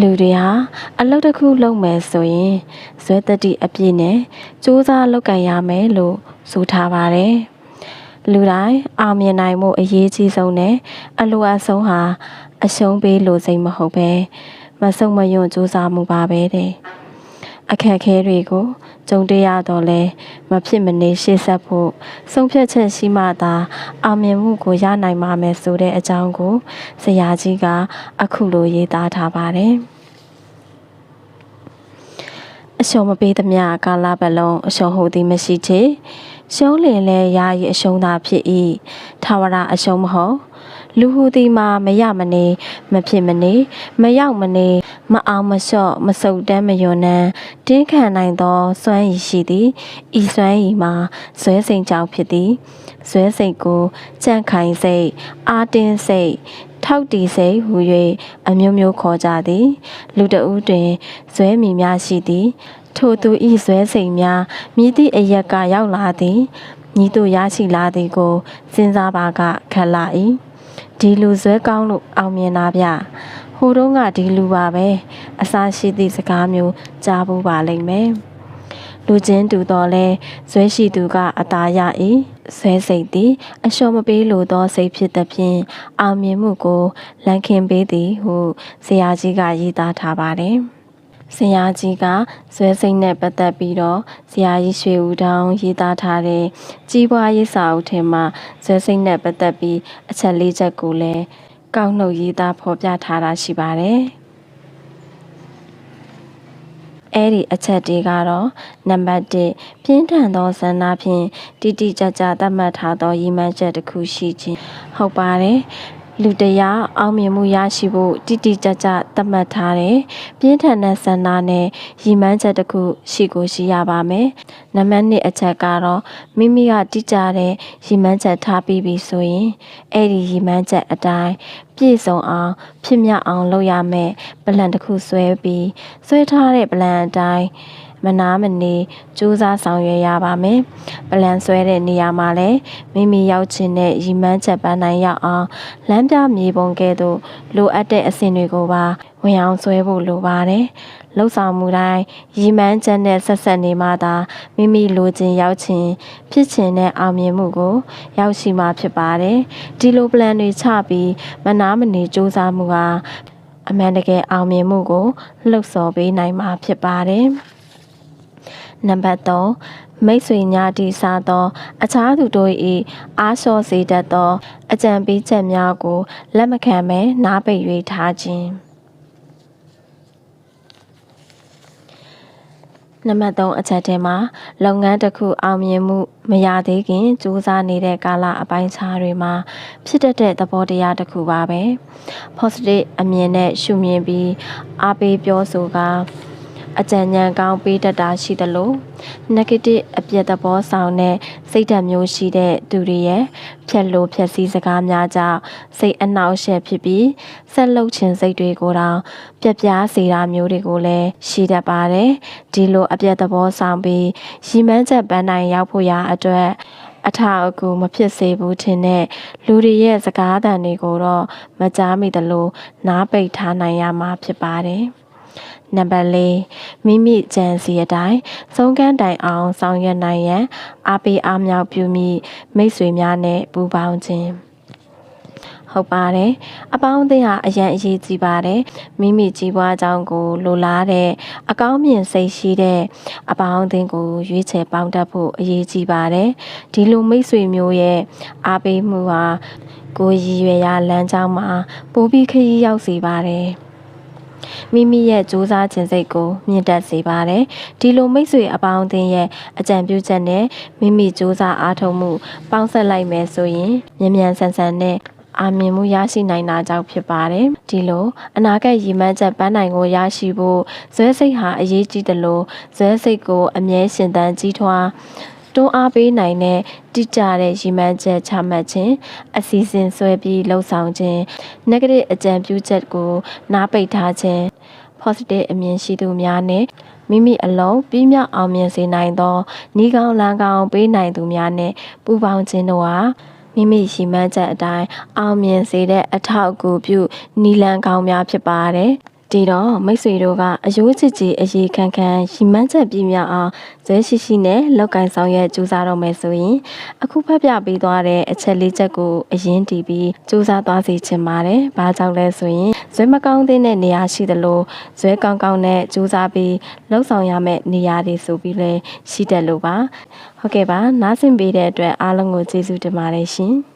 လူတွေဟာအလုပ်တစ်ခုလုပ်မယ်ဆိုရင်ဇွဲတတိအပြည့်နဲ့စူးစမ်းလုပ်ကင်ရမယ်လို့ဆိုထားပါတယ်လူတိုင်းအောင်မြင်နိုင်မှုအရေးကြီးဆုံးနဲ့အလိုအပ်ဆုံးဟာအရှုံးပေးလို့စိတ်မဟုတ်ပဲမဆုံမယွန့်စူးစမ်းမှုပါပဲတဲ့ အခက်အခဲတွေကိုကြုံတွေ့ရတော့လဲမဖြစ်မနေရှေ့ဆက်ဖို့ဆုံးဖြတ်ချက်ရှိမှသာအောင်မြင်မှုကိုရနိုင်မှာမယ်ဆိုတဲ့အကြောင်းကိုဆရာကြီးက အခုလိုရေးသားထားပါတယ်အရှုံးမပေးသမျှကာလပတ်လုံးအရှုံးဟုတ်သည်မရှိချေရှုံးလင်လဲယာယီအရှုံးသာဖြစ်၏ထာဝရအရှုံးမဟုတ်လူဟူသည်မှာမရမနေမဖြစ်မနေမရောက်မနေ မအောင်မလျှော့မဆုတ်တမ်းမယွန်းနံတင်းခံနိုင်သောစွမ်းရည်ရှိသည်ဤစွမ်းရည်မှာဇွဲစိန်ကြောင့်ဖြစ်သည်ဇွဲစိတ်ကိုကြန့်ခိုင်စိတ်အာတင်းစိတ်ထောက်တီစိတ်ဟူ၍အမျိုးမျိုးခေါ်ကြသည် လူတဦးတွင်ဇွဲမီများရှိသည် ထိုသူဤဇွဲစိတ်များမြည်သည့်အရက်ကရောက်လာသည်ညီတို့ရရှိလာသည်ကိုစဉ်းစားပါကခက်လာ၏ဒီလူဇွဲကောင်းလို့အောင်မြင်တာဗျဟို တုန်းကဒီလူပါပဲအစာရှိသည့်စကားမျိုးကြားဖို့ပါလိမ့်မယ်လူချင်းတူတော်လဲဇွဲရှိသူကအသာရ၏ဇွဲစိတ်သည် အလျှော်မပေးလိုသောစိတ်ဖြစ်သဖြင့်အောင်မြင်မှုကိုလန်ခင်ပေးသည်ဟုဆရာကြီးကရေးသားထားပါတယ်ဆရာကြီးကဇွဲစိတ်နဲ့ပတ်သက်ပြီးတော့ဆရာကြီးရွှေဦးတောင်ရေးသားထားတဲ့ကြီးပွားရေးစာအုပ်ထဲမှာဇွဲစိတ်နဲ့ပတ်သက်ပြီးအချက်လေးချက်ကိုလည်း ကောက်နှုတ်ရေးသားဖော်ပြထားတာရှိပါတယ်။အဲ့ဒီအချက်တွေကတော့နံပါတ်1ပြင်းထန်သောဇန္နာဖြင့်တိတိကျကျသတ်မှတ်ထားသောရည်မှန်းချက်တစ်ခုရှိခြင်းဟုတ်ပါတယ် လူတရားအောင်မြင်မှုရရှိဖို့တိတိကျကျသတ်မှတ်ထားတယ်။ပြင်းထန်တဲ့ဆန္ဒနဲ့ရည်မှန်းချက်တစ်ခုရှိကိုရှိရပါမယ်။နံပါတ်2အချက်ကတော့မိမိကတိကျတဲ့ရည်မှန်းချက်ထားပြီးပြီဆိုရင်အဲ့ဒီရည်မှန်းချက်အတိုင်းပြည့်စုံအောင်ဖြစ်မြောက်အောင်လုပ်ရမယ်။ပလန်တစ်ခုဆွဲပြီးဆွဲထားတဲ့ပလန်အတိုင်း မနာမနေစူးစမ်းဆောင်ရွက်ရပါမယ်။ပလန်ဆွဲတဲ့နေရာမှာလည်းမိမိရောက်ချင်တဲ့ရည်မှန်းချက်ပန်းနိုင်ရောက်အောင်လမ်းပြမြေပုံကဲ့သို့လိုအပ်တဲ့အဆင့်တွေကိုပါဝင်အောင်ဆွဲဖို့လိုပါတယ်။လှုပ်ဆောင်မှုတိုင်းရည်မှန်းချက်နဲ့ဆက်ဆက်နေမှသာမိမိလိုချင်ရောက်ချင်ဖြစ်ချင်တဲ့အောင်မြင်မှုကို ရောက်ရှိမှာဖြစ်ပါတယ်။ဒီလို plan တွေချပြီးမနာမနေစူးစမ်းမှုကအမှန်တကယ်အောင်မြင်မှုကိုလှုပ်ဆော်ပေးနိုင်မှာဖြစ်ပါတယ်။ နံပါတ်3မိတ်ဆွေများတည်စားသော အခြားသူတို့၏အားလျှော့စေတတ်သော အကြံပေးချက်များကိုလက်မခံဘဲနားပိတ်၍ထားခြင်းနံပါတ်3အချက်ထဲမှာလုပ်ငန်းတစ်ခုအောင်မြင်မှုမရသေးခင်စူးစမ်းနေတဲ့ကာလအပိုင်းခြားတွေမှာဖြစ်တတ်တဲ့သဘောတရားတစ်ခုပါပဲ positive အမြင်နဲ့ရှုမြင်ပြီးအားပေးပြောဆိုကာ အကြံဉာဏ်ကောင်းပေးတတ်တာရှိသလို negative အပြည့်သဘောဆောင်တဲ့စိတ်ဓာတ်မျိုးရှိတဲ့သူတွေရဲ့ဖြက်လို့ဖြက်စီးစကားများကြောင့်စိတ်အနှောက်အယှက်ဖြစ်ပြီးဆက်လုပ်ခြင်းစိတ်တွေကိုတောင်ပြက်ပြားစေတာမျိုးတွေကိုလည်းရှိတတ်ပါတယ်ဒီလိုအပြည့်သဘောဆောင်ပြီးရီမန်းချက်ပန်းနိုင်ရောက်ဖို့ရာအတွက်အထာအကူမဖြစ်စေဘူးထင်တဲ့လူတွေရဲ့စကားသံတွေကိုတော့မကြားမိသလိုနားပိတ်ထားနိုင်ရမှာဖြစ်ပါတယ်။ နံပါတ်၄မိမိကြံစီအတိုင်းဆုံးကန်းတိုင်အောင်ဆောင်ရွက်နိုင်ရန်အားပေးအားမြောက်ပြုမိမိတ်ဆွေများနဲ့ပူးပေါင်းခြင်းဟုတ်ပါတယ်အပေါင်းအသင်းဟာအရန်အရေးကြီးပါတယ်မိမိကြီးပွားကြောင်းကိုလိုလားတဲ့အကောင်းမြင်စိတ်ရှိတဲ့အပေါင်းအသင်းကိုရွေးချယ်ပေါင်းတတ်ဖို့အရေးကြီးပါတယ်ဒီလိုမိတ်ဆွေမျိုးရဲ့အားပေးမှုဟာကိုရည်ရွယ်ရာလမ်းကြောင်းမှာပိုပြီးခရီးရောက်စေပါတယ် မိမိရဲ့စူးစမ်းခြင်းစိတ်ကိုမြင့်တက်စေပါတယ်ဒီလိုမိတ်ဆွေအပေါင်းအသင်းရဲ့အကြံပြုချက်နဲ့မိမိစူးစမ်းအားထုတ်မှုပေါင်းဆက်လိုက်မယ်ဆိုရင်မြန်မြန်ဆန်ဆန်နဲ့အာမြင်မှုရရှိနိုင်တာကြောင့်ဖြစ်ပါတယ်ဒီလိုအနာဂတ်ရည်မှန်းချက်ပန်းနိုင်ကိုရရှိဖို့ဇွဲစိတ်ဟာအရေးကြီးတယ်လို့ဇွဲစိတ်ကိုအမြဲရှင်သန်ကြီးထွားတွန်းအားပေးနိုင်တဲ့တိကျတဲ့ရည်မှန်းချက်ချမှတ်ခြင်းအစီအစဉ်ဆွဲပြီးလှုပ်ဆောင်ခြင်း negative အကြံပြုချက်ကိုနားပိတ်ထားခြင်း positive အမြင်ရှိသူများနဲ့မိမိအလုံးပြီးမြောက်အောင်မြင်စေနိုင်သောဤကောင်းလန်းကောင်းပေးနိုင်သူများနဲ့ပူးပေါင်းခြင်းတို့ဟာမိမိရှိမှန်းချက်အတိုင်းအောင်မြင်စေတဲ့အထောက်အကူပြုနီလန်ကောင်းများဖြစ်ပါတယ်။တ ဒီတော့မိတ်ဆွေတို့ကအယိုးချစ်ချစ်အရေးခံခံရီမန်းချက်ပြည့်မြောက်အောင်ဇွဲရှိရှိနဲ့လောက်ကင်ဆောင်ရွက်ကြိုးစားတော့မယ်ဆိုရင်အခုဖတ်ပြပေးသွားတဲ့အချက်လေးချက်ကိုအရင်တည်ပြီးကြိုးစားသွားစေချင်ပါတယ်။ဘာကြောင့်လဲဆိုရင်ဇွဲမကောင်းတဲ့နေရာရှိသလိုဇွဲကောင်းကောင်းနဲ့ကြိုးစားပြီးလှုပ်ဆောင်ရမယ့်နေရာတွေဆိုပြီးလဲရှိတယ်လို့ပါ။ဟုတ်ကဲ့ပါနားဆင်ပေးတဲ့အတွက်အားလုံးကိုကျေးဇူးတင်ပါတယ်ရှင်။